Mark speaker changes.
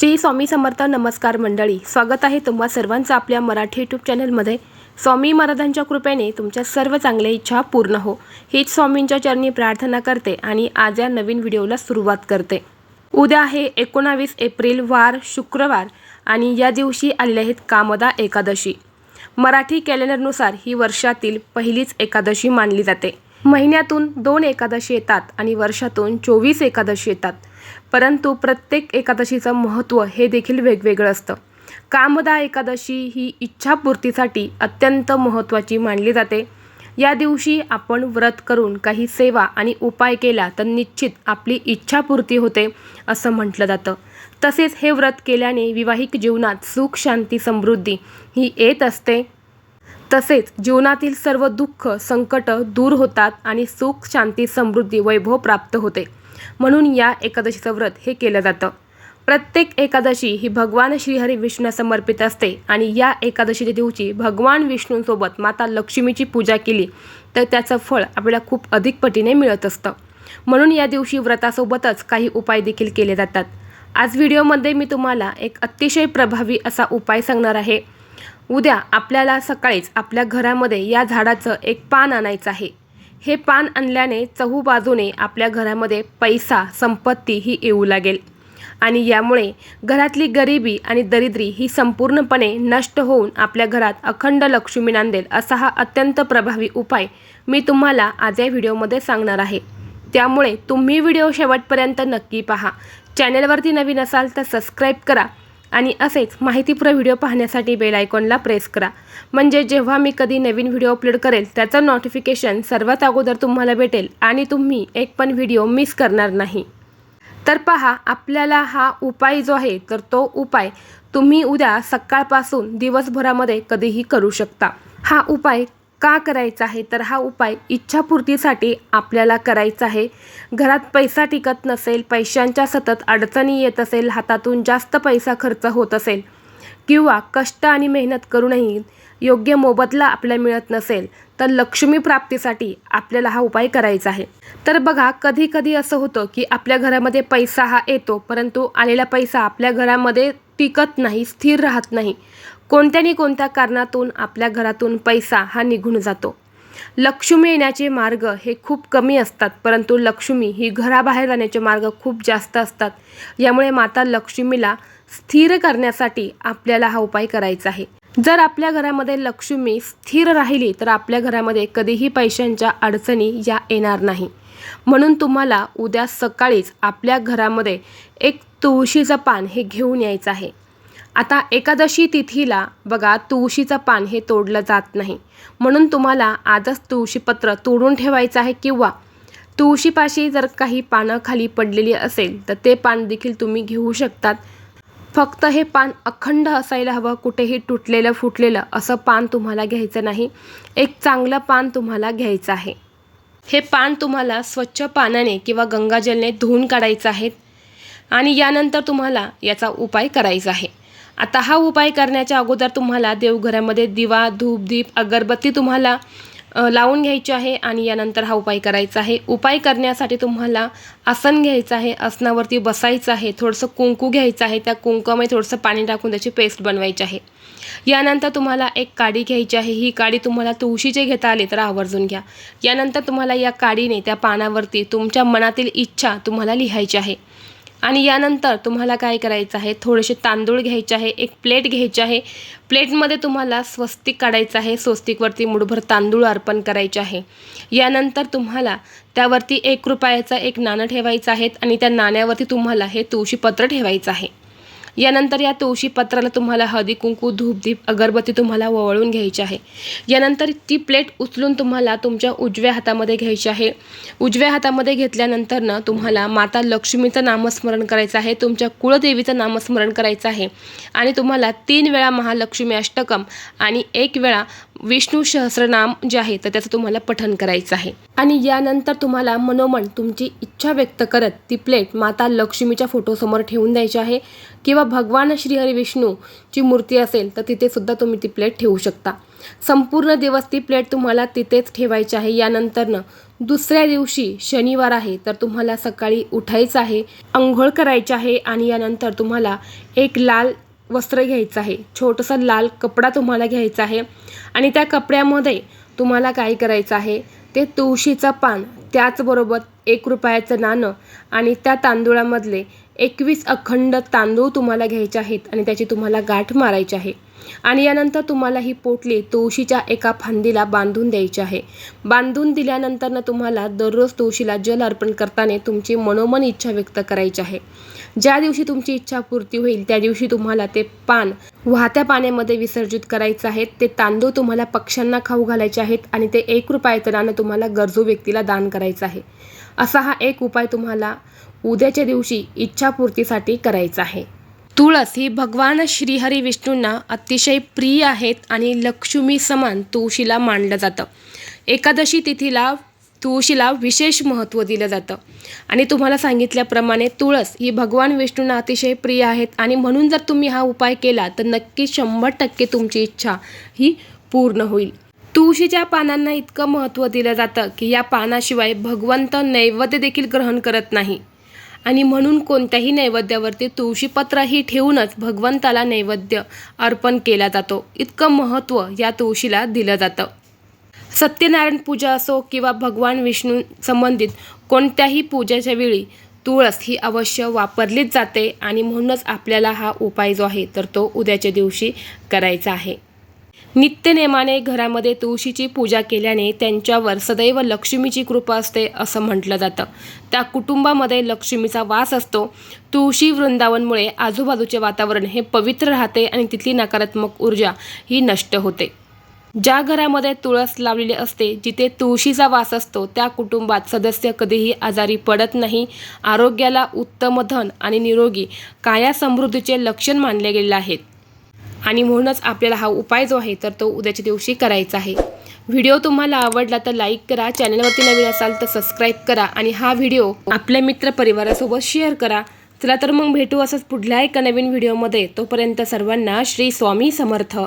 Speaker 1: श्री स्वामी समर्थ नमस्कार मंडळी स्वागत आहे तुम्हा सर्वांचं आपल्या मराठी यूट्यूब चॅनलमध्ये. स्वामी महाराजांच्या कृपेने तुमच्या सर्व चांगल्या इच्छा पूर्ण हो. हीच स्वामींच्या चरणी प्रार्थना करते आणि आज या नवीन व्हिडिओला सुरुवात करते. उद्या आहे एकोणावीस एप्रिल वार शुक्रवार आणि या दिवशी आलेले आहेत कामदा एकादशी. मराठी कॅलेंडरनुसार ही वर्षातील पहिलीच एकादशी मानली जाते. महिन्यातून दोन एकादशी येतात आणि वर्षातून चोवीस एकादशी येतात. परंतु प्रत्येक एकादशीचं महत्त्व हे देखील वेगवेगळं असतं. कामदा एकादशी ही इच्छापूर्तीसाठी अत्यंत महत्त्वाची मानली जाते. या दिवशी आपण व्रत करून काही सेवा आणि उपाय केला तर निश्चित आपली इच्छापूर्ती होते असं म्हटलं जातं. तसेच हे व्रत केल्याने विवाहिक जीवनात सुख शांती समृद्धी ही येत असते. तसेच जीवनातील सर्व दुःख संकट दूर होतात आणि सुख शांती समृद्धी वैभव प्राप्त होते. म्हणून या एकादशीचं व्रत हे केलं जातं. प्रत्येक एकादशी ही भगवान श्रीहरी विष्णूला समर्पित असते आणि या एकादशीच्या दिवशी भगवान विष्णूंसोबत माता लक्ष्मीची पूजा केली तर त्याचं फळ आपल्याला खूप अधिक पटीने मिळत असतं. म्हणून या दिवशी व्रतासोबतच काही उपाय देखील केले जातात. आज व्हिडिओमध्ये मी तुम्हाला एक अतिशय प्रभावी असा उपाय सांगणार आहे. उद्या आपल्याला सकाळीच आपल्या घरामध्ये या झाडाचं एक पान आणायचं आहे. हे पान आणल्याने चहूबाजूने आपल्या घरामध्ये पैसा संपत्ती ही येऊ लागेल. आणि यामुळे घरातली गरिबी आणि दरिद्री ही संपूर्णपणे नष्ट होऊन आपल्या घरात अखंड लक्ष्मी नांदेल असा हा अत्यंत प्रभावी उपाय मी तुम्हाला आज या व्हिडिओमध्ये सांगणार आहे. त्यामुळे तुम्ही व्हिडिओ शेवटपर्यंत नक्की पहा. चॅनलवरती नवीन असाल तर सबस्क्राईब करा. आणि असेच माहितीपूर्ण व्हिडिओ पाहण्यासाठी बेल आयकॉनला प्रेस करा. म्हणजे जेव्हा मी कधी नवीन व्हिडिओ अपलोड करेल त्याचं नोटिफिकेशन सर्वात अगोदर तुम्हाला भेटेल आणि तुम्ही एक पण व्हिडिओ मिस करणार नाही. तर पहा आपल्याला हा उपाय जो आहे तर तो उपाय तुम्ही उद्या सकाळपासून दिवसभरामध्ये कधीही करू शकता. हा उपाय का करायचा आहे? तर हा उपाय इच्छापूर्तीसाठी आपल्याला करायचा आहे. घरात पैसा टिकत नसेल पैशांच्या सतत अडचणी येत असेल हातातून जास्त पैसा खर्च होत असेल किंवा कष्ट आणि मेहनत करूनही योग्य मोबदला आपल्याला मिळत नसेल तर लक्ष्मी प्राप्तीसाठी आपल्याला हा उपाय करायचा आहे. तर बघा कधी कधी असं होतं की आपल्या घरामध्ये पैसा हा येतो परंतु आलेला पैसा आपल्या घरामध्ये टिकत नाही स्थिर राहत नाही. कोणत्यानी कोणत्या कारणातून आपल्या घरातून पैसा हा निघून जातो. लक्ष्मी येण्याचे मार्ग हे खूप कमी असतात परंतु लक्ष्मी ही घराबाहेर जाण्याचे मार्ग खूप जास्त असतात. यामुळे माता लक्ष्मीला स्थिर करण्यासाठी आपल्याला हा उपाय करायचा आहे. जर आपल्या घरामध्ये लक्ष्मी स्थिर राहिली तर आपल्या घरामध्ये कधीही पैशांच्या अडचणी या येणार नाही. म्हणून तुम्हाला उद्या सकाळीच आपल्या घरामध्ये एक तुळशीचं पान हे घेऊन यायचं आहे. आता एकादशी तिथीला बघा तुळशीचं पान हे तोडलं जात नाही. म्हणून तुम्हाला आजच तुळशीपत्र तोडून ठेवायचं आहे किंवा तुळशीपाशी जर काही पानं खाली पडलेली असेल तर ते पान देखील तुम्ही घेऊ शकतात. फक्त हे पान अखंड असायला हवं कुठेही तुटलेलं फुटलेलं असं पान तुम्हाला घ्यायचं नाही. एक चांगलं पान तुम्हाला घ्यायचं आहे. हे पान तुम्हाला स्वच्छ पाण्याने किंवा गंगाजलने धुवून काढायचं आहे आणि यानंतर तुम्हाला याचा उपाय करायचा आहे. आता हा उपाय करण्याच्या अगोदर तुम्हाला देवघरामध्ये दिवा धूप दीप अगरबत्ती तुम्हाला लावून घ्यायची आहे आणि यानंतर हा उपाय करायचा आहे. उपाय करण्यासाठी तुम्हाला आसन घ्यायचं आहे आसनावरती बसायचं आहे थोडंसं कुंकू घ्यायचं आहे त्या कुंकूमध्ये थोडंसं पाणी टाकून त्याची पेस्ट बनवायची आहे. यानंतर तुम्हाला एक काडी घ्यायची आहे ही काडी तुम्हाला तुळशीचे घेता आले तर आवर्जून घ्या. यानंतर तुम्हाला या काडीने त्या पानावरती तुमच्या मनातील इच्छा तुम्हाला लिहायची आहे. आणि यानंतर तुम्हाला काय करायचं आहे? थोडेसे तांदूळ घ्यायचे आहे एक प्लेट घ्यायची आहे. प्लेटमध्ये तुम्हाला स्वस्तिक काढायचं आहे स्वस्तिकवरती मुठभर तांदूळ अर्पण करायचे आहे. यानंतर तुम्हाला त्यावरती एक रुपयाचा एक नाणं ठेवायचं आहे आणि त्या नाण्यावरती तुम्हाला हे तुळशीपत्र ठेवायचं आहे. यानंतर या तुळशी पत्राला तुम्हाला हळदी कुंकू धूपदीप अगरबत्ती तुम्हाला वळून घ्यायची आहे. यानंतर ती प्लेट उचलून तुम्हाला तुमच्या उजव्या हातामध्ये घ्यायची आहे. उजव्या हातामध्ये घेतल्यानंतर ना तुम्हाला माता लक्ष्मीचं नामस्मरण करायचं आहे तुमच्या कुळदेवीचं नामस्मरण करायचं आहे. आणि तुम्हाला तीन वेळा महालक्ष्मी अष्टकम आणि एक वेळा विष्णू सहस्रनाम जे आहे तर त्याचं तुम्हाला पठन करायचं आहे. आणि यानंतर तुम्हाला मनोमन तुमची इच्छा व्यक्त करत ती प्लेट माता लक्ष्मीच्या फोटोसमोर ठेवून द्यायची आहे. किंवा भगवान श्रीहरी विष्णूची मूर्ती असेल तर तिथेसुद्धा तुम्ही ती प्लेट ठेवू शकता. संपूर्ण दिवस ती प्लेट तुम्हाला तिथेच ठेवायची आहे. यानंतरनं दुसऱ्या दिवशी शनिवार आहे तर तुम्हाला सकाळी उठायचं आहे आंघोळ करायची आहे. आणि यानंतर तुम्हाला एक लाल वस्त्र घ्यायचं आहे. छोटंसं लाल कपडा तुम्हाला घ्यायचा आहे. आणि त्या कपड्यामध्ये तुम्हाला काय करायचं आहे? ते तुळशीचं पान त्याचबरोबर एक रुपयाचं नाणं आणि त्या तांदूळामधले एकवीस अखंड तांदूळ तुम्हाला घ्यायचे आहेत आणि त्याची तुम्हाला गाठ मारायची आहे. आणि यानंतर तुम्हाला ही पोटली तुळशीच्या एका फांदीला बांधून द्यायची आहे. बांधून दिल्यानंतरनं तुम्हाला दररोज तुळशीला जल अर्पण करताना तुमची मनोमन इच्छा व्यक्त करायची आहे. ज्या दिवशी तुमची इच्छा पूर्ती होईल त्या दिवशी तुम्हाला ते पान वाहत्या पाण्यामध्ये विसर्जित करायचं आहे. ते तांदूळ तुम्हाला पक्ष्यांना खाऊ घालायचे आहेत आणि ते एक रुपयाचं तुम्हाला गरजू व्यक्तीला दान करायचं आहे. असा हा एक उपाय तुम्हाला उद्याच्या दिवशी इच्छापूर्तीसाठी करायचा आहे. तुळस ही भगवान श्रीहरी विष्णूंना अतिशय प्रिय आहेत आणि लक्ष्मी समान तुळशीला मानलं जातं. एकादशी तिथीला तुळशीला विशेष महत्त्व दिलं जातं. आणि तुम्हाला सांगितल्याप्रमाणे तुळस ही भगवान विष्णूंना अतिशय प्रिय आहेत. आणि म्हणून जर तुम्ही हा उपाय केला तर नक्की शंभर टक्के तुमची इच्छा ही पूर्ण होईल. तुळशीच्या पानांना इतकं महत्त्व दिलं जातं की या पानाशिवाय भगवंत नैवेद्य देखील ग्रहण करत नाही. आणि म्हणून कोणत्याही नैवेद्यावरती तुळशीपत्रही ठेवूनच भगवंताला नैवेद्य अर्पण केला जातो. इतकं महत्त्व या तुळशीला दिलं जातं. सत्यनारायण पूजा असो किंवा भगवान विष्णू संबंधित कोणत्याही पूजेच्या वेळी तुळस ही अवश्य वापरलीच जाते आणि म्हणूनच आपल्याला हा उपाय जो आहे तर तो उद्याच्या दिवशी करायचा आहे. नित्यनेमाने घरामध्ये तुळशीची पूजा केल्याने त्यांच्यावर सदैव लक्ष्मीची कृपा असते असं म्हटलं जातं. त्या कुटुंबामध्ये लक्ष्मीचा वास असतो. तुळशी वृंदावनमुळे आजूबाजूचे वातावरण हे पवित्र राहते आणि तिथली नकारात्मक ऊर्जा ही नष्ट होते. ज्या घरामध्ये तुळस लावलेली असते जिथे तुळशीचा वास असतो त्या कुटुंबात सदस्य कधीही आजारी पडत नाही. आरोग्याला उत्तम धन आणि निरोगी काया समृद्धीचे लक्षण मानले गेले आहेत. आणि म्हणूनच आपल्याला हा उपाय जो आहे तर तो उद्याच्या दिवशी करायचा आहे. व्हिडिओ तुम्हाला आवडला तर लाईक करा चॅनलवरती नवीन असाल तर सबस्क्राईब करा आणि हा व्हिडिओ आपल्या मित्र परिवारासोबत शेअर करा. चला तर मग भेटू असंच पुढल्या एका नवीन व्हिडिओमध्ये. तोपर्यंत सर्वांना श्री स्वामी समर्थ.